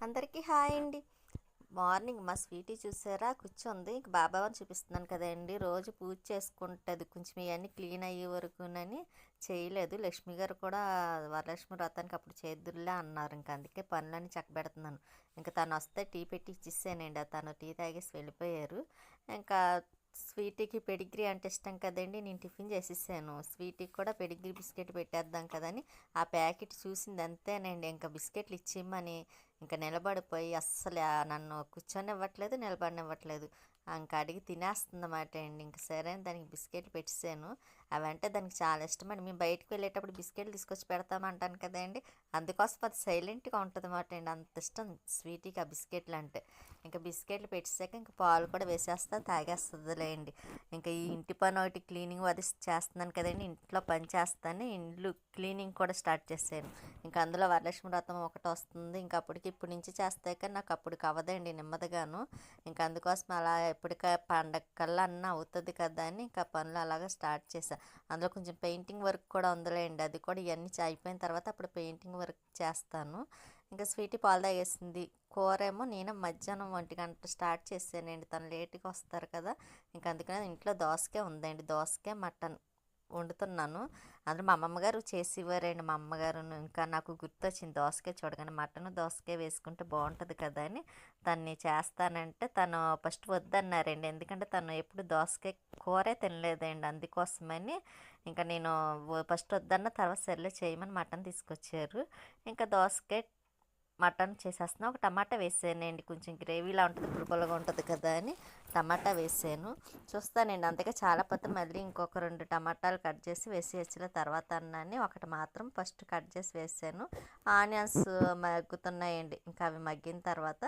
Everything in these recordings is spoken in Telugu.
అందరికీ హాయ్ అండి. మార్నింగ్ మా స్వీటీ చూసారా? కూర్చుంది. ఇంక బాబావని చూపిస్తున్నాను కదండి. రోజు పూజ చేసుకుంటుంది. కొంచెం ఇవన్నీ క్లీన్ అయ్యే వరకునని చేయలేదు. లక్ష్మి గారు కూడా వరలక్ష్మి వ్రతానికి అప్పుడు చేద్దురులే అన్నారు. ఇంకా అందుకే పనులన్నీ చక్కబెడుతున్నాను. ఇంకా తను వస్తే టీ పెట్టి ఇచ్చేసానండి. తను టీ తాగేసి వెళ్ళిపోయారు. ఇంకా స్వీటీకి పెడిగ్రీ అంటే ఇష్టం కదండి. నేను టిఫిన్ చేసేసాను. స్వీటీకి కూడా పెడిగ్రీ బిస్కెట్ పెట్టేద్దాం కదని ఆ ప్యాకెట్ చూసింది అంతేనండి. ఇంకా బిస్కెట్లు ఇచ్చేయమని ఇంకా నిలబడిపోయి అస్సలు నన్ను కూర్చొనివ్వట్లేదు నిలబడినివ్వట్లేదు. ఇంకా అడిగి తినేస్తుందన్నమాట అండి. ఇంక సరే అని దానికి బిస్కెట్లు పెట్టేసాను. అవంటే దానికి చాలా ఇష్టమండి. మేము బయటకు వెళ్ళేటప్పుడు బిస్కెట్లు తీసుకొచ్చి పెడతామంటాను కదండి అందుకోసం అది సైలెంట్గా ఉంటుంది అన్నమాట అండి. అంత ఇష్టం స్వీటీకి ఆ బిస్కెట్లు అంటే. ఇంకా బిస్కెట్లు పెట్టేసాక ఇంకా పాలు కూడా వేసేస్తా తాగేస్తుందిలేండి ఇంకా ఈ ఇంటి పని ఒకటి క్లీనింగ్ అది చేస్తున్నాను కదండి ఇంట్లో పని చేస్తాను. ఇండ్లు క్లీనింగ్ కూడా స్టార్ట్ చేశాను. ఇంకా అందులో వరలక్ష్మి వ్రతం ఒకటి వస్తుంది. ఇంకా అప్పటికి ఇప్పుడు నుంచి చేస్తే కానీ నాకు అప్పుడు అవ్వదండి నెమ్మదిగాను. ఇంకా అందుకోసం అలా ఎప్పటిక పండగ కల్లా అన్న అవుతుంది కదా అని ఇంకా పనులు అలాగా స్టార్ట్ చేశాను అందులో కొంచెం పెయింటింగ్ వర్క్ కూడా ఉందిలేండి. అది కూడా ఇవన్నీ అయిపోయిన తర్వాత అప్పుడు పెయింటింగ్ వర్క్ చేస్తాను. ఇంకా స్వీటీ పాలు తాగేసింది. కూర ఏమో నేను మధ్యాహ్నం ఒంటి గంట స్టార్ట్ చేసానండి తను లేట్గా వస్తారు కదా! ఇంకా అందుకనే ఇంట్లో దోసకాయ ఉందండి. దోసకాయ మటన్ వండుతున్నాను. అందులో మా అమ్మమ్మగారు చేసి ఇవ్వారండి మా అమ్మగారు ఇంకా నాకు గుర్తొచ్చింది. దోసకాయ చూడగానే మటన్ దోసకాయ వేసుకుంటే బాగుంటుంది కదా అని తన్ని చేస్తానంటే తను ఫస్ట్ వద్దన్నారండి. ఎందుకంటే తను ఎప్పుడు దోసకాయ కూరే తినలేదండి. అందుకోసమని ఇంకా నేను ఫస్ట్ వద్దన్న తర్వాత సర్లే చేయమని మటన్ తీసుకొచ్చారు. ఇంకా దోసకాయ మటన్ చేసేస్తున్నా. ఒక టమాటా వేసానండి. కొంచెం గ్రేవీలా ఉంటుంది పులుపులుగా ఉంటుంది కదా అని టమాటా వేసాను. చూస్తానండి. అంతగా చాలా పోతే మళ్ళీ ఇంకొక రెండు టమాటాలు కట్ చేసి వేసి వచ్చిన తర్వాత అన్నాన్ని. ఒకటి మాత్రం ఫస్ట్ కట్ చేసి వేసాను. ఆనియన్స్ మగ్గుతున్నాయండి. ఇంకా అవి మగ్గిన తర్వాత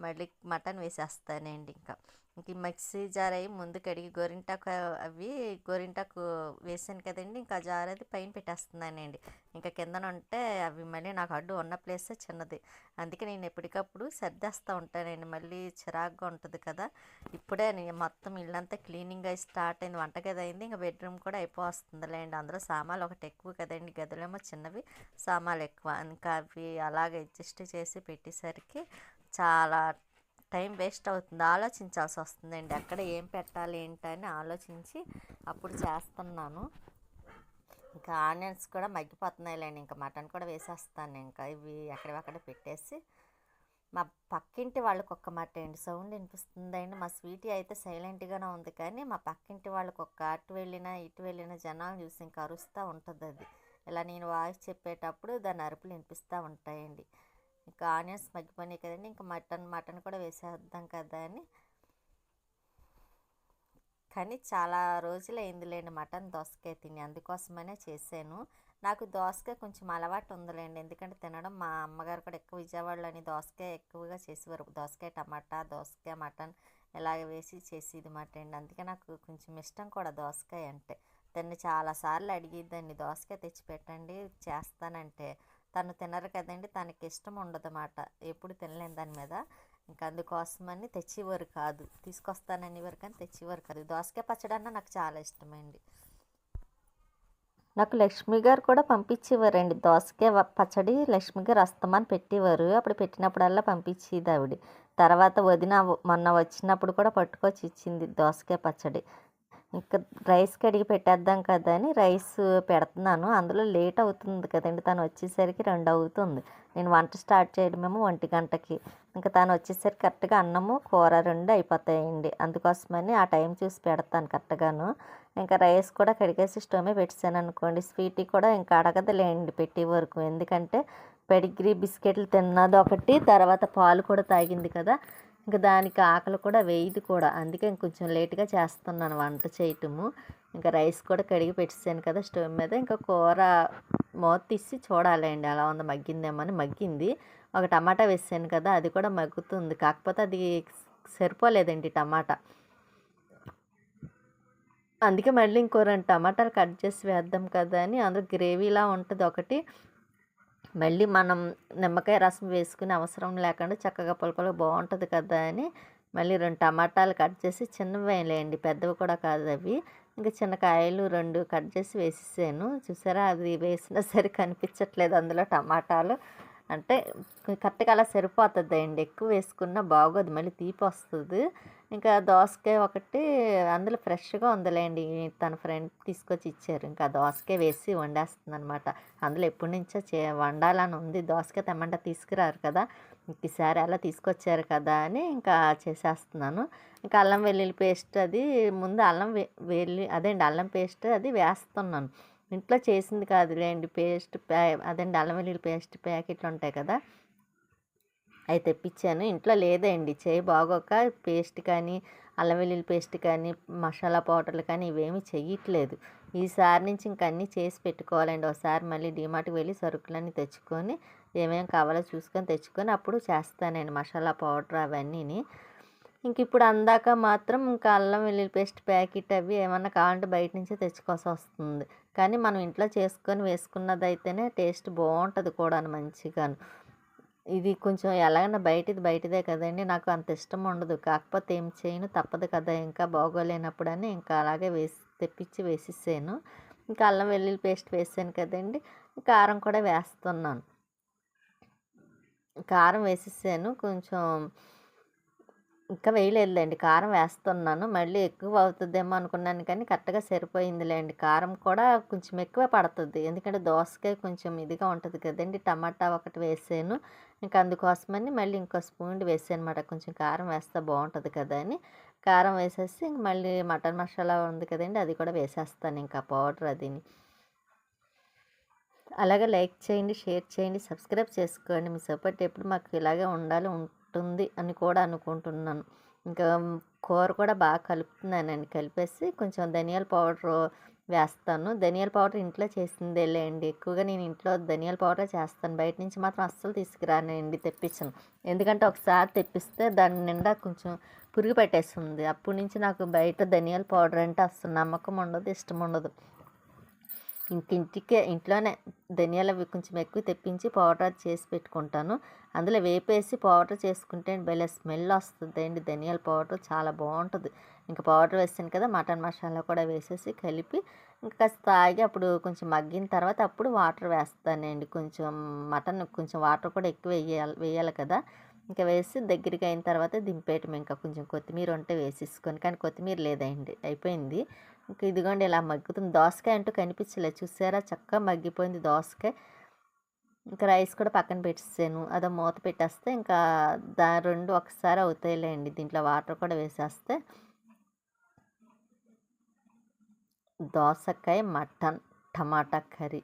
మళ్ళీ మటన్ వేసేస్తానండి ఇంకా. ఇంక మిక్సీ జార్ అయ్యి ముందు కడిగి గోరింటాకు అవి గోరింటాకు వేసాను కదండి ఇంకా జార్ అది పైన పెట్టేస్తున్నానండి. ఇంకా కిందన ఉంటే అవి మళ్ళీ నాకు అడ్డు ఉన్న ప్లేసే చిన్నది. అందుకే నేను ఎప్పటికప్పుడు సర్దేస్తూ ఉంటానండి. మళ్ళీ చిరాగ్గా ఉంటుంది కదా. ఇప్పుడే నేను మొత్తం ఇల్లంతా క్లీనింగ్ అయి స్టార్ట్ అయింది. వంటగది అయింది. ఇంకా బెడ్రూమ్ కూడా అయిపోతుందిలేండి అందులో సామాన్లు ఒకటి ఎక్కువ కదండి. గదులేమో చిన్నవి సామాన్లు ఎక్కువ. ఇంకా అవి అలాగే అడ్జస్ట్ చేసి పెట్టేసరికి చాలా టైం వేస్ట్ అవుతుంది. ఆలోచించాల్సి వస్తుందండి. అక్కడ ఏం పెట్టాలి ఏంటని ఆలోచించి అప్పుడు చేస్తున్నాను. ఇంకా ఆనియన్స్ కూడా మగ్గిపోతున్నాయిలేండి. ఇంకా మటన్ కూడా వేసేస్తాను ఇంకా. ఇవి ఎక్కడెక్కడ పెట్టేసి మా పక్కింటి వాళ్ళకి ఒక్క మాట అండి. సౌండ్ వినిపిస్తుందండి. మా స్వీటీ అయితే సైలెంట్గానే ఉంది కానీ మా పక్కింటి వాళ్ళకి ఒక్క అటు వెళ్ళినా ఇటు వెళ్ళినా జనాలు చూసి ఇంకా అరుస్తూ ఉంటుంది అది ఇలా నేను వాయిస్ చెప్పేటప్పుడు దాని అరుపులు వినిపిస్తూ ఉంటాయండి. ఇంకా ఆనియన్స్ మగ్గిపోయినాయి కదండి. ఇంకా మటన్ మటన్ కూడా వేసేద్దాం కదా అని. కానీ చాలా రోజులు అయిందిలేండి మటన్ దోసకాయ తిని. అందుకోసమనే చేశాను. నాకు దోసకాయ కొంచెం అలవాటు ఉందిలేండి. ఎందుకంటే తినడం మా అమ్మగారు కూడా ఎక్కువ విజయవాడలోని దోసకాయ ఎక్కువగా చేసేవారు. దోసకాయ టమాటా దోసకాయ మటన్ ఇలాగ వేసి చేసేది మాట అండి. అందుకే నాకు కొంచెం ఇష్టం కూడా దోసకాయ అంటే. దాన్ని చాలాసార్లు అడిగిద్దండి దోసకాయ తెచ్చి పెట్టండి చేస్తానంటే. తను తినరు కదండి తనకి ఇష్టం ఉండదన్నమాట. ఎప్పుడు తినలేని దాని మీద. ఇంకా అందుకోసమని తెచ్చేవారు కాదు. తీసుకొస్తాననేవారు కానీ తెచ్చేవారు కాదు. దోసకాయ పచ్చడి అన్న నాకు చాలా ఇష్టమండి. నాకు లక్ష్మి గారు కూడా పంపించేవారండి. దోసకాయ పచ్చడి లక్ష్మి గారు వస్తామని పెట్టేవారు. అప్పుడు పెట్టినప్పుడల్లా పంపించేది ఆవిడ. తర్వాత వదిన మొన్న వచ్చినప్పుడు కూడా పట్టుకొచ్చి ఇచ్చింది దోసకాయ పచ్చడి. ఇంకా రైస్ కడిగి పెట్టేద్దాం కదా అని రైస్ పెడుతున్నాను. అందులో లేట్ అవుతుంది కదండి. తను వచ్చేసరికి రెండు అవుతుంది. నేను వంట స్టార్ట్ చేయడమేమో ఒంటి గంటకి. ఇంకా తను వచ్చేసరికి కరెక్ట్గా అన్నము కూర రెండు అయిపోతాయండి. అందుకోసమని ఆ టైం చూసి పెడతాను కరెక్ట్గాను. ఇంకా రైస్ కూడా కడిగేసి స్టవ్ మీద పెట్టాను అనుకోండి. స్వీటీ కూడా ఇంకా అడగదులేండి పెట్టే వరకు. ఎందుకంటే పెడిగ్రీ బిస్కెట్లు తిన్నది ఒకటి తర్వాత పాలు కూడా తాగింది కదా. ఇంకా దానికి ఆకలి కూడా వేయదు కూడా. అందుకే కొంచెం లేట్గా చేస్తున్నాను వంట చేయటము. ఇంకా రైస్ కూడా కడిగి పెట్టేసాను కదా స్టవ్ మీద. ఇంకా కూర మూత తీసి చూడాలండి అలా ఉంది మగ్గిందేమో అని మగ్గింది. ఒక టమాటా వేసాను కదా అది కూడా మగ్గుతుంది. కాకపోతే అది సరిపోలేదండి టమాటా. అందుకే మళ్ళీ ఇంకో రెండు టమాటాలు కట్ చేసి వేద్దాం కదా అని. అందులో గ్రేవీలా ఉంటుంది ఒకటి. మళ్ళీ మనం నిమ్మకాయ రసం వేసుకునే అవసరం లేకుండా చక్కగా పులపలు బాగుంటుంది కదా అని మళ్ళీ రెండు టమాటాలు కట్ చేసి చిన్నవి వేయలేండి పెద్దవి కూడా కాదు అవి. ఇంకా చిన్న కాయలు రెండు కట్ చేసి వేసేసాను. చూసారా? అది వేసినా సరే కనిపించట్లేదు అందులో టమాటాలు. అంటే కరెక్ట్గా అలా సరిపోతుంది అండి. ఎక్కువ వేసుకున్నా బాగోదు. మళ్ళీ తీపి వస్తుంది. ఇంకా దోసకాయ ఒకటి అందులో ఫ్రెష్గా ఉందిలేండి. తన ఫ్రెండ్ తీసుకొచ్చి ఇచ్చారు. ఇంకా దోసకాయ వేసి వండేస్తుంది అనమాట అందులో ఎప్పటి నుంచో చే వండాలని ఉంది. దోసకాయ తెమ్మంటే తీసుకురారు కదా. ఈసారి అలా తీసుకొచ్చారు కదా అని ఇంకా చేసేస్తున్నాను. ఇంకా అల్లం వెల్లుల్లి పేస్ట్ అది ముందు అల్లం వె వెల్లి అదేండి అల్లం పేస్ట్ అది వేస్తున్నాను. ఇంట్లో చేసింది కాదులేండి. పేస్ట్ ప్యా అదండి అల్లం వెల్లుల్లి పేస్ట్ ప్యాకెట్లు ఉంటాయి కదా. అవి తెప్పించాను. ఇంట్లో లేదండి. చేయి బాగోక పేస్ట్ కానీ అల్లం వెల్లుల్లి పేస్ట్ కానీ మసాలా పౌడర్లు కానీ ఇవేమీ చెయ్యట్లేదు. ఈసారి నుంచి ఇంక అన్నీ చేసి పెట్టుకోవాలండి. ఒకసారి మళ్ళీ డిమార్ట్కి వెళ్ళి సరుకులన్నీ తెచ్చుకొని ఏమేమి కావాలో చూసుకొని తెచ్చుకొని అప్పుడు చేస్తానండి మసాలా పౌడర్ అవన్నీని. ఇంక ఇప్పుడు అందాక మాత్రం ఇంకా అల్లం వెల్లుల్లి పేస్ట్ ప్యాకెట్ అవి ఏమన్నా కావాలంటే బయట నుంచే తెచ్చుకోవాల్సి వస్తుంది. కానీ మనం ఇంట్లో చేసుకొని వేసుకున్నది అయితేనే టేస్ట్ బాగుంటుంది కూడా మంచిగాను. ఇది కొంచెం ఎలాగైనా బయటిది బయటదే కదండి. నాకు అంత ఇష్టం ఉండదు. కాకపోతే ఏం చేయను? తప్పదు కదా. ఇంకా బాగోలేనప్పుడు అని ఇంకా అలాగే వేసి తెప్పించి వేసేసాను. ఇంకా అల్లం వెల్లుల్లి పేస్ట్ వేసాను కదండి. కారం కూడా వేస్తున్నాను. కారం వేసేసాను. కొంచెం ఇంకా వేయలేదులేండి. కారం వేస్తున్నాను. మళ్ళీ ఎక్కువ అవుతుందేమో అనుకున్నాను కానీ కరెక్ట్గా సరిపోయిందిలేండి. కారం కూడా కొంచెం ఎక్కువ పడుతుంది. ఎందుకంటే దోసకాయ కొంచెం ఇదిగా ఉంటుంది కదండి. టమాటా ఒకటి వేసాను. ఇంకా అందుకోసమని మళ్ళీ ఇంకో స్పూన్ వేసాను అనమాట కొంచెం కారం వేస్తే బాగుంటుంది కదా అని. కారం వేసేసి ఇంక మళ్ళీ మటన్ మసాలా ఉంది కదండి అది కూడా వేసేస్తాను ఇంకా పౌడర్ అదిని. అలాగే లైక్ చేయండి షేర్ చేయండి సబ్స్క్రైబ్ చేసుకోండి. మీ సపోర్ట్ ఎప్పుడు మాకు ఇలాగే ఉండాలి ఉంటుంది అని కూడా అనుకుంటున్నాను. ఇంకా కూర కూడా బాగా కలుపుతున్నానండి కలిపేసి కొంచెం ధనియాల పౌడర్ వేస్తాను. ధనియాల పౌడర్ ఇంట్లో చేసిందే లేండి ఎక్కువగా నేను ఇంట్లో ధనియాల పౌడర్ చేస్తాను. బయట నుంచి మాత్రం అస్సలు తీసుకురానండి తెప్పించను. ఎందుకంటే ఒకసారి తెప్పిస్తే దాని నిండా కొంచెం పురుగు పెట్టేస్తుంది. అప్పటి నుంచి నాకు బయట ధనియాల పౌడర్ అంటే అస్సలు నమ్మకం ఉండదు ఇష్టం ఉండదు. ఇంకింటికే ఇంట్లోనే ధనియాలు కొంచెం ఎక్కువ తెప్పించి పౌడర్ చేసి పెట్టుకుంటాను. అందులో వేపేసి పౌడర్ చేసుకుంటే భలే స్మెల్ వస్తుందండి. ధనియాల పౌడర్ చాలా బాగుంటుంది. ఇంకా పౌడర్ వేసాను కదా మటన్ మసాలా కూడా వేసేసి కలిపి ఇంకా కాస్త తాగి అప్పుడు కొంచెం మగ్గిన తర్వాత అప్పుడు వాటర్ వేస్తానండి. కొంచెం మటన్ కొంచెం వాటర్ కూడా ఎక్కువ వేయాలి వేయాలి కదా. ఇంకా వేసి దగ్గరికి అయిన తర్వాత దింపేయటం ఇంకా కొంచెం కొత్తిమీర ఉంటే వేసేసుకొని కానీ కొత్తిమీర లేదండి. అయిపోయింది. ఇంకా ఇదిగోండి ఇలా మగ్గుతుంది. దోసకాయ అంటూ కనిపించలేదు. చూసారా? చక్కగా మగ్గిపోయింది దోసకాయ. ఇంకా రైస్ కూడా పక్కన పెట్టేసాను. అదో మూత పెట్టేస్తే ఇంకా దా రెండు ఒకసారి అవుతాయిలేండి. దీంట్లో వాటర్ కూడా వేసేస్తే దోసకాయ మటన్ టమాటా కర్రీ.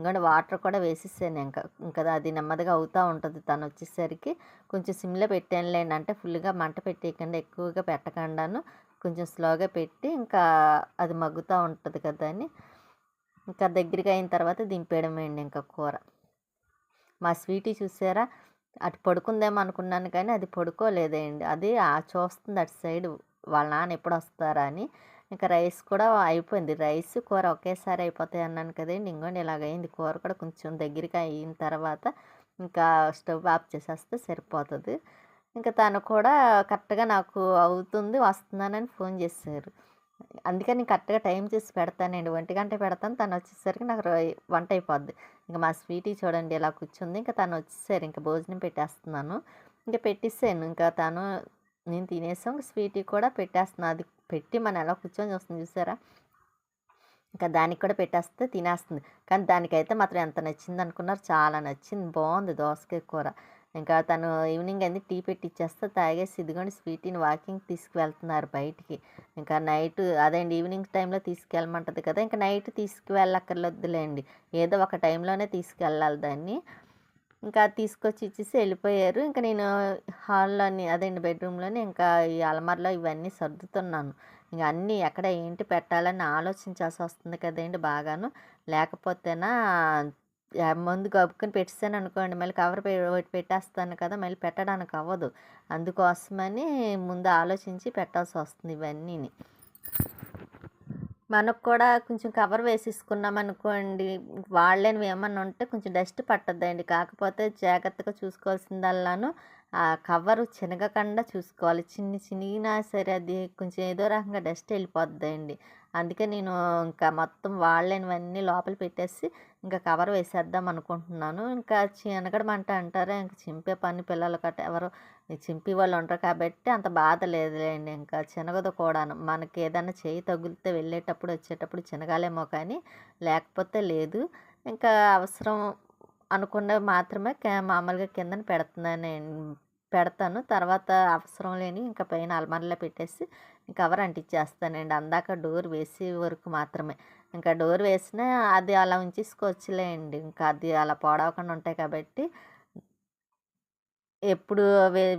ఇంకా వాటర్ కూడా వేసేసాను ఇంకా ఇంకా అది నెమ్మదిగా అవుతూ ఉంటుంది. తను వచ్చేసరికి కొంచెం సిమ్లో పెట్టానులేండి అంటే ఫుల్గా మంట పెట్టేయకుండా ఎక్కువగా పెట్టకుండాను కొంచెం స్లోగా పెట్టి ఇంకా అది మగ్గుతూ ఉంటుంది కదా అని ఇంకా దగ్గరికి అయిన తర్వాత దింపేయడమేండి ఇంకా కూర. మా స్వీటీ చూసారా? అటు పడుకుందేమో అనుకున్నాను కానీ అది పడుకోలేదండి. అది చూస్తుంది అటు సైడ్ వాళ్ళ నాన్న ఎప్పుడు వస్తారా అని ఇంకా రైస్ కూడా అయిపోయింది. రైస్ కూర ఒకేసారి అయిపోతాయి అన్నాను కదండి. ఇంకోండి ఇలాగైంది. కూర కూడా కొంచెం దగ్గరికి అయిన తర్వాత ఇంకా స్టవ్ ఆఫ్ చేసేస్తే సరిపోతుంది. ఇంకా తను కూడా కరెక్ట్గా నాకు అవుతుంది వస్తున్నానని ఫోన్ చేశారు. అందుకని నేను కరెక్ట్గా టైం చేసి పెడతానండి. ఒంటి గంట పెడతాను. తను వచ్చేసరికి నాకు వంట అయిపోద్ది. ఇంకా మా స్వీటీ చూడండి ఇలా కూర్చుంది. ఇంకా తను వచ్చేసారు. ఇంకా భోజనం పెట్టేస్తున్నాను. ఇంకా పెట్టేసాను. ఇంకా తను నేను తినేసాం. స్వీటీ కూడా పెట్టేస్తున్నాను అది పెట్టి మనం ఎలా కూర్చొని చూస్తుంది చూసారా? ఇంకా దానికి కూడా పెట్టేస్తే తినేస్తుంది. కానీ దానికైతే మాత్రం ఎంత నచ్చింది అనుకున్నారు. చాలా నచ్చింది. బాగుంది దోసకాయ కూర. ఇంకా తను ఈవినింగ్ అయింది టీ పెట్టి ఇచ్చేస్తే తాగేసి ఇదిగోండి స్వీటీని వాకింగ్ తీసుకువెళ్తున్నారు బయటికి. ఇంకా నైట్ అదేండి ఈవినింగ్ టైంలో తీసుకెళ్ళమంటుంది కదా ఇంకా నైట్ తీసుకువెళ్ళక్కర్లేదులేండి. ఏదో ఒక టైంలోనే తీసుకెళ్ళాలి దాన్ని. ఇంకా తీసుకొచ్చి ఇచ్చేసి వెళ్ళిపోయారు. ఇంకా నేను హాల్లోని అదేంటి బెడ్రూమ్లోని ఇంకా ఈ అలమార్లో ఇవన్నీ సర్దుతున్నాను. ఇంకా అన్నీ ఎక్కడ ఏంటి పెట్టాలని ఆలోచించాల్సి వస్తుంది కదండి బాగాను. లేకపోతేనా ముందు గబుక్కుని పెట్టేసాను అనుకోండి మళ్ళీ కవర్ పెట్టేస్తాను కదా మళ్ళీ పెట్టడానికి అవ్వదు. అందుకోసమని ముందు ఆలోచించి పెట్టాల్సి వస్తుంది ఇవన్నీని. మనకు కూడా కొంచెం కవర్ వేసేసుకున్నాం అనుకోండి వాళ్ళని ఏమన్నా ఉంటే కొంచెం డస్ట్ పట్టద్దండి. కాకపోతే జాగ్రత్తగా చూసుకోవాల్సిందల్లాను ఆ కవరు చినగకుండా చూసుకోవాలి. చిన్ని చినిగినా సరే అది కొంచెం ఏదో రకంగా డస్ట్ వెళ్ళిపోద్దండి. అందుకే నేను ఇంకా మొత్తం వాడలేనివన్నీ లోపల పెట్టేసి ఇంకా కవర్ వేసేద్దాం అనుకుంటున్నాను. ఇంకా చినగడమంట అంటారా ఇంకా చింపే పని పిల్లలు కట్ట ఎవరు చింపి వాళ్ళు ఉంటారు కాబట్టి అంత బాధ లేదులేండి. ఇంకా చినగదు కూడాను మనకి ఏదైనా చేయి తగిలితే వెళ్ళేటప్పుడు వచ్చేటప్పుడు చినగాలేమో కానీ లేకపోతే లేదు. ఇంకా అవసరం అనుకున్నవి మాత్రమే మామూలుగా కిందన పెడుతున్నాను పెడతాను. తర్వాత అవసరం లేని ఇంకా పైన అల్మారిలో పెట్టేసి కవర్ అంటించేస్తానండి అందాక డోర్ వేసే వరకు మాత్రమే. ఇంకా డోర్ వేసినా అది అలా ఉంచేసుకోవచ్చులేండి. ఇంకా అది అలా పాడవకుండా ఉంటాయి కాబట్టి ఎప్పుడు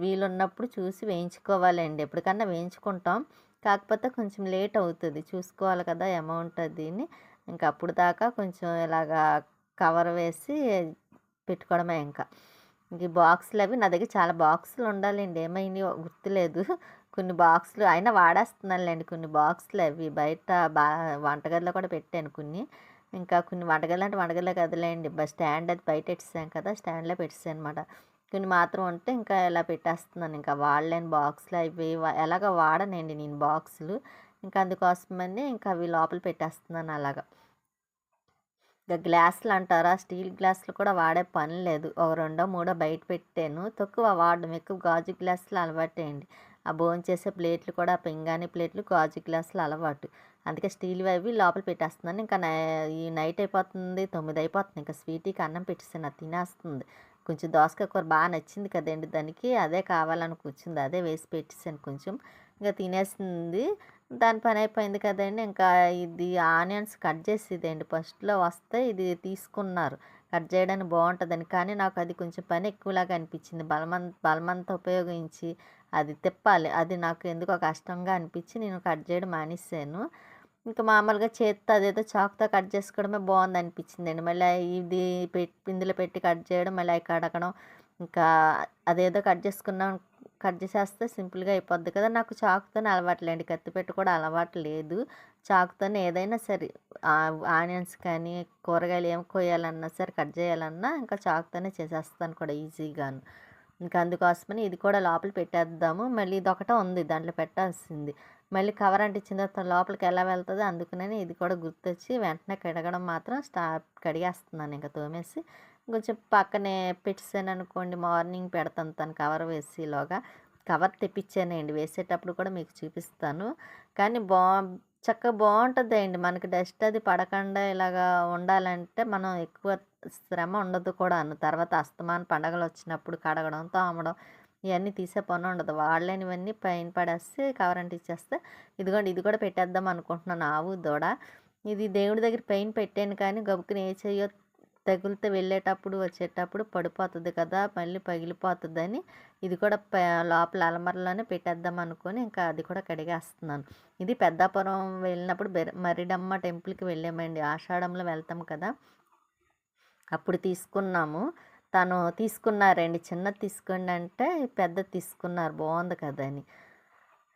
వీలున్నప్పుడు చూసి వేయించుకోవాలండి. ఎప్పటికన్నా వేయించుకుంటాం. కాకపోతే కొంచెం లేట్ అవుతుంది. చూసుకోవాలి కదా అమౌంట్ అదిని ఇంకా అప్పుడు దాకా కొంచెం ఇలాగా కవర్ వేసి పెట్టుకోవడమే ఇంకా. ఇంక బాక్సులు అవి నా దగ్గర చాలా బాక్సులు ఉండాలండి ఏమైంది గుర్తులేదు. కొన్ని బాక్సులు అయినా వాడేస్తున్నానులేండి కొన్ని బాక్సులు అవి. బయట బా వంటగదిలో కూడా పెట్టాను కొన్ని. ఇంకా కొన్ని వంటగదిలో అంటే వంటగదిలో కదలేండి. స్టాండ్ అది బయట పెట్టేసాం కదా స్టాండ్లో పెట్టేసాను అనమాట కొన్ని మాత్రం ఉంటే ఇంకా ఇలా పెట్టేస్తున్నాను. ఇంకా వాడలేని బాక్సులు అవి ఎలాగ వాడనండి నేను బాక్సులు. ఇంకా అందుకోసమని ఇంకా అవి లోపల పెట్టేస్తున్నాను అలాగా. ఇంకా గ్లాసులు అంటారా? స్టీల్ గ్లాసులు కూడా వాడే పని లేదు. ఒక రెండో మూడో బయట పెట్టాను. తక్కువ వాడడం ఎక్కువ గాజు గ్లాసులు అలవాటేయండి ఆ చేసే ప్లేట్లు కూడా పింగాణి ప్లేట్లు గాజు గ్లాసులు అలవాటు. అందుకే స్టీల్ అవి లోపల పెట్టేస్తున్నాను. ఇంకా ఈ నైట్ అయిపోతుంది తొమ్మిది అయిపోతుంది. ఇంకా స్వీటీకి అన్నం పెట్టేసాను అది తినేస్తుంది. కొంచెం దోసకాయ కూర బాగా నచ్చింది కదండి దానికి. అదే కావాలని కూర్చుంది అదే వేసి పెట్టేసాను కొంచెం. ఇంకా తినేసింది. దాని పని అయిపోయింది కదండి. ఇంకా ఇది ఆనియన్స్ కట్ చేసేదండి ఫస్ట్లో వస్తే ఇది తీసుకున్నారు. కట్ చేయడానికి బాగుంటుందని. కానీ నాకు అది కొంచెం పని ఎక్కువలాగా అనిపించింది. బలమం బలమంతా ఉపయోగించి అది తిప్పాలి. అది నాకు ఎందుకో కష్టంగా అనిపించి నేను కట్ చేయడం మానేసాను. ఇంకా మామూలుగా చేత్తో అదేదో చాక్తో కట్ చేసుకోవడమే బాగుంది అనిపించిందండి మళ్ళీ ఇది పెట్టి ఇందులో పెట్టి కట్ చేయడం మళ్ళీ అవి కడగడం ఇంకా అదేదో కట్ చేసుకున్నాం కట్ చేసేస్తే సింపుల్గా అయిపోద్ది కదా. నాకు చాకుతోనే అలవాట్లేండి. కత్తిపెట్టు కూడా అలవాటు లేదు. చాకుతోనే ఏదైనా సరే ఆనియన్స్ కానీ కూరగాయలు ఏం కోయాలన్నా సరే కట్ చేయాలన్నా ఇంకా చాకుతోనే చేసేస్తాను కూడా ఈజీగాను. ఇంకా అందుకోసమని ఇది కూడా లోపల పెట్టేద్దాము. మళ్ళీ ఇది ఒకటే ఉంది దాంట్లో పెట్టాల్సింది. మళ్ళీ కవర్ అంటించిన తర్వాత లోపలికి ఎలా వెళ్తుందో అందుకనే ఇది కూడా గుర్తొచ్చి వెంటనే కడగడం మాత్రం స్టా కడిగేస్తున్నాను ఇంకా తోమేసి. కొంచెం పక్కనే పెట్టేసాను అనుకోండి మార్నింగ్ పెడతాను తను కవర్ వేసేలోగా. కవర్ తెప్పించానండి వేసేటప్పుడు కూడా మీకు చూపిస్తాను. కానీ బా చక్కగా బాగుంటుంది అండి మనకి డస్ట్ అది పడకుండా ఇలాగా ఉండాలంటే మనం ఎక్కువ శ్రమ ఉండదు కూడా అన్న తర్వాత అస్తమాన పండగలు వచ్చినప్పుడు కడగడం తోమడం ఇవన్నీ తీసే పని ఉండదు. వాళ్ళనివన్నీ పైన పడేస్తే కవర్ ఇచ్చేస్తే ఇదిగోండి ఇది కూడా పెట్టేద్దాం అనుకుంటున్నాను. ఆవు దూడ ఇది దేవుడి దగ్గర పెయిన్ పెట్టాను కానీ గబుకుని ఏ చెయ్యో తగిలితే వెళ్ళేటప్పుడు వచ్చేటప్పుడు పడిపోతుంది కదా మళ్ళీ పగిలిపోతుందని ఇది కూడా లోపల అలమరలోనే పెట్టేద్దాం అనుకొని ఇంకా అది కూడా కడిగేస్తున్నాను. ఇది పెద్దాపురం వెళ్ళినప్పుడు మరిడమ్మ టెంపుల్కి వెళ్ళామండి. ఆషాఢంలో వెళ్తాం కదా. అప్పుడు తీసుకున్నాము. తను తీసుకున్నారండి చిన్నది తీసుకోండి అంటే పెద్ద తీసుకున్నారు. బాగుంది కదా అని.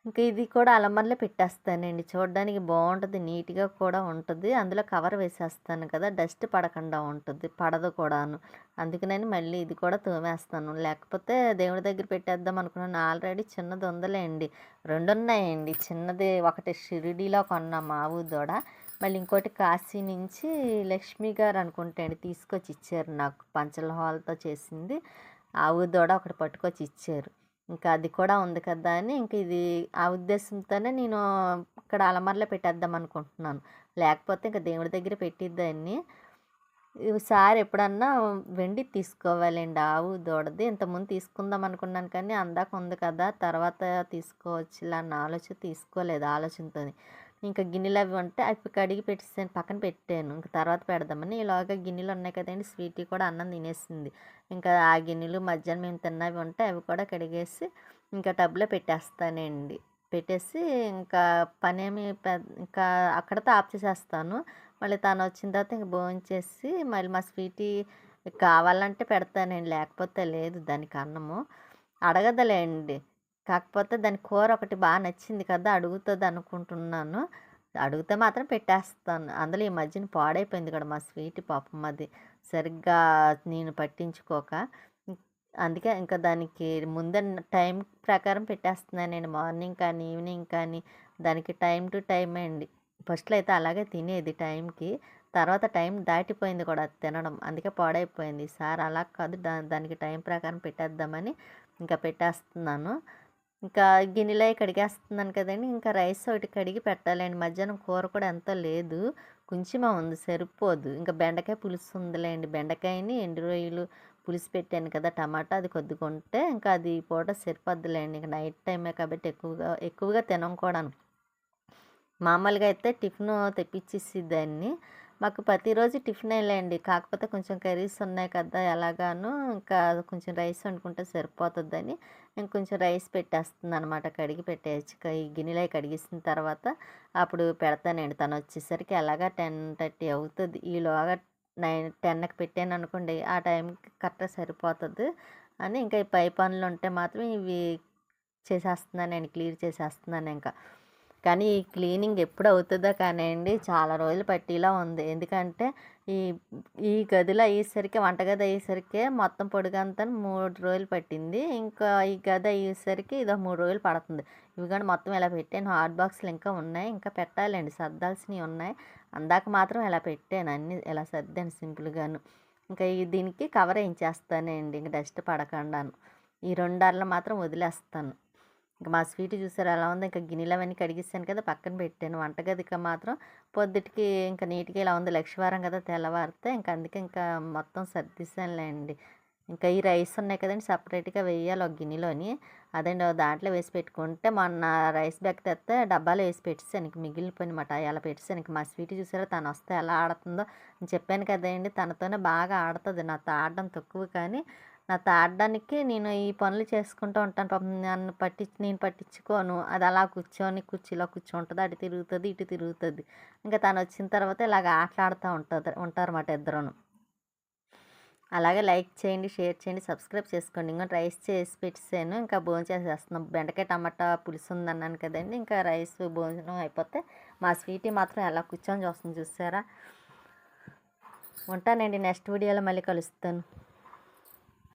ఇంకా ఇది కూడా అలమర్లో పెట్టేస్తానండి. చూడడానికి బాగుంటుంది. నీట్గా కూడా ఉంటుంది. అందులో కవర్ వేసేస్తాను కదా. డస్ట్ పడకుండా ఉంటుంది. పడదు కూడాను. అందుకనని మళ్ళీ ఇది కూడా తోమేస్తాను. లేకపోతే దేవుడి దగ్గర పెట్టేద్దాం అనుకున్నాను. ఆల్రెడీ చిన్నది ఉందలేండి. రెండు ఉన్నాయండి చిన్నది ఒకటి షిరిడీలో కొన్న మావు దూడ. మళ్ళీ ఇంకోటి కాశీ నుంచి లక్ష్మి గారు అనుకుంటాండి తీసుకొచ్చి ఇచ్చారు నాకు. పంచల హాల్తో చేసింది. ఆవు దూడ ఒకటి పట్టుకొచ్చి ఇచ్చారు. ఇంకా అది కూడా ఉంది కదా అని ఇంక ఇది ఆ ఉద్దేశంతోనే నేను ఇక్కడ అలమర్లో పెట్టేద్దాం అనుకుంటున్నాను. లేకపోతే ఇంకా దేవుడి దగ్గర పెట్టిద్దాన్ని ఈసారి ఎప్పుడన్నా వెండి తీసుకోవాలండి ఆవు దూడది. ఇంతకుముందు తీసుకుందాం అనుకున్నాను కానీ అందాక ఉంది కదా తర్వాత తీసుకోవచ్చు ఇలా ఆలోచన తీసుకోలేదు ఆలోచనతో ఇంకా గిన్నెలు అవి ఉంటే అవి కడిగి పెట్టేసాను పక్కన పెట్టాను. ఇంకా తర్వాత పెడదామని ఇలాగ గిన్నెలు ఉన్నాయి కదండి స్వీటీ కూడా అన్నం తినేసింది. ఇంకా ఆ గిన్నెలు మధ్యాహ్నం మేము తిన్నవి ఉంటే అవి కూడా కడిగేసి ఇంకా టబ్లో పెట్టేస్తానండి. పెట్టేసి ఇంకా పనేమి ఇంకా అక్కడతో ఆఫ్ చేసేస్తాను. మళ్ళీ తను వచ్చిన తర్వాత ఇంక భోంచేసి మళ్ళీ మా స్వీటీ కావాలంటే పెడతానండి లేకపోతే లేదు దానికి అన్నము. అడగదలేండి. కాకపోతే దాని కూర ఒకటి బాగా నచ్చింది కదా అడుగుతుంది అనుకుంటున్నాను అడిగితే మాత్రం పెట్టేస్తాను. అందులో ఈ మధ్యన పాడైపోయింది కూడా మా స్వీట్ పాపం అది. సరిగ్గా నేను పట్టించుకోక. అందుకే ఇంకా దానికి ముందే టైం ప్రకారం పెట్టేస్తున్నాను నేను. మార్నింగ్ కానీ ఈవినింగ్ కానీ దానికి టైం టు టైం అండి. ఫస్ట్లో అయితే అలాగే తినేది టైంకి. తర్వాత టైం దాటిపోయింది కూడా అది తినడం. అందుకే పాడైపోయింది. సార్ అలా కాదు. దా దానికి టైం ప్రకారం పెట్టేద్దామని ఇంకా పెట్టేస్తున్నాను. ఇంకా గిన్నెలో కడిగేస్తున్నాను కదండి. ఇంకా రైస్ ఒకటి కడిగి పెట్టాలండి. మధ్యాహ్నం కూర కూడా ఎంతో లేదు. కొంచెమే ఉంది సరిపోదు. ఇంకా బెండకాయ పులుసు ఉందిలేండి. బెండకాయని ఎండు రొయ్యలు పులుసు పెట్టాను కదా టమాటా అది కొద్దిగా ఉంటే ఇంకా అది పూట సరిపోద్దులేండి. ఇంకా నైట్ టైమే కాబట్టి ఎక్కువగా ఎక్కువగా తినం మామూలుగా అయితే టిఫిన్ తెప్పించేసి దాన్ని. మాకు ప్రతిరోజు టిఫిన్ లేండి కాకపోతే కొంచెం కర్రీస్ ఉన్నాయి కదా ఎలాగాను ఇంకా కొంచెం రైస్ వండుకుంటే సరిపోతుందని. నేను కొంచెం రైస్ పెట్టేస్తుంది అనమాట కడిగి పెట్టేసి ఈ గిన్నెలో కడిగిసిన తర్వాత అప్పుడు పెడతానండి. తను వచ్చేసరికి అలాగా టెన్ థర్టీ అవుతుంది. ఈలోగా నైన్ టెన్కి పెట్టాను అనుకోండి ఆ టైంకి కరెక్ట్గా సరిపోతుంది అని ఇంకా ఈ పై పనులు ఉంటే మాత్రం ఇవి చేసేస్తున్నాను. నేను క్లియర్ చేసేస్తున్నాను ఇంకా. కానీ ఈ క్లీనింగ్ ఎప్పుడు అవుతుందో కానివ్వండి చాలా రోజులు పట్టేలా ఉంది. ఎందుకంటే ఈ ఈ గదిలో అయ్యేసరికి వంటగది అయ్యేసరికి మొత్తం పొడుగంతా మూడు రోజులు పట్టింది. ఇంకా ఈ గది అయ్యేసరికి ఇదో మూడు రోజులు పడుతుంది. ఇవి కానీ మొత్తం ఇలా పెట్టాను. హాట్ బాక్స్లు ఇంకా ఉన్నాయి. ఇంకా పెట్టాలండి. సర్దాల్సినవి ఉన్నాయి. అందాక మాత్రం ఇలా పెట్టాను. అన్నీ ఇలా సర్దాను సింపుల్గాను. ఇంకా ఈ దీనికి కవర్ వేయించేస్తానండి. ఇంకా డస్ట్ పడకుండాను. ఈ రెండు అర్లు మాత్రం వదిలేస్తాను. ఇంకా మా స్వీట్ చూసారు ఎలా ఉంది. ఇంకా గిన్నెలు అవన్నీ కడిగిస్తాను కదా పక్కన పెట్టాను. వంటగదికి మాత్రం పొద్దుటికి ఇంకా నీట్గా ఇలా ఉంది. లక్షవారం కదా తెల్లవారితే ఇంకా అందుకే ఇంకా మొత్తం సర్దిస్తానులేండి ఇంకా ఈ రైస్ ఉన్నాయి కదండి సపరేట్గా వేయాలి ఒక గిన్నెలోని. అదండి దాంట్లో వేసి పెట్టుకుంటే మొన్న రైస్ బ్యాగ్ తెస్తే డబ్బాలో వేసి పెట్టేసాను ఇంక మిగిలిపోయినమాట అలా పెట్టేసాను ఇంక మా స్వీట్ చూసారా తను వస్తే ఎలా ఆడుతుందో. చెప్పాను కదండి తనతోనే బాగా ఆడుతుంది. నాతో ఆడడం తక్కువ కానీ నా తాడడానికి నేను ఈ పనులు చేసుకుంటూ ఉంటాను పాపం. నన్ను పట్టించి నేను పట్టించుకోను. అది అలా కూర్చొని కుర్చీలో కూర్చుంటుంది అటు తిరుగుతుంది ఇటు తిరుగుతుంది. ఇంకా తను వచ్చిన తర్వాత ఇలాగ ఆటలాడుతూ ఉంటుంది ఉంటారన్నమాట ఇద్దరును. అలాగే లైక్ చేయండి షేర్ చేయండి సబ్స్క్రైబ్ చేసుకోండి. ఇంకా రైస్ చేసి పెట్టేసాను. ఇంకా భోజనం చేసేస్తున్నాం. బెండకాయ టమాటా పులుసు ఉందన్నాను కదండి. ఇంకా రైస్ భోజనం అయిపోతే మా స్వీటీ మాత్రం ఎలా కూర్చొని చూస్తుంది చూసారా? ఉంటానండి నెక్స్ట్ వీడియోలో మళ్ళీ కలుస్తాను.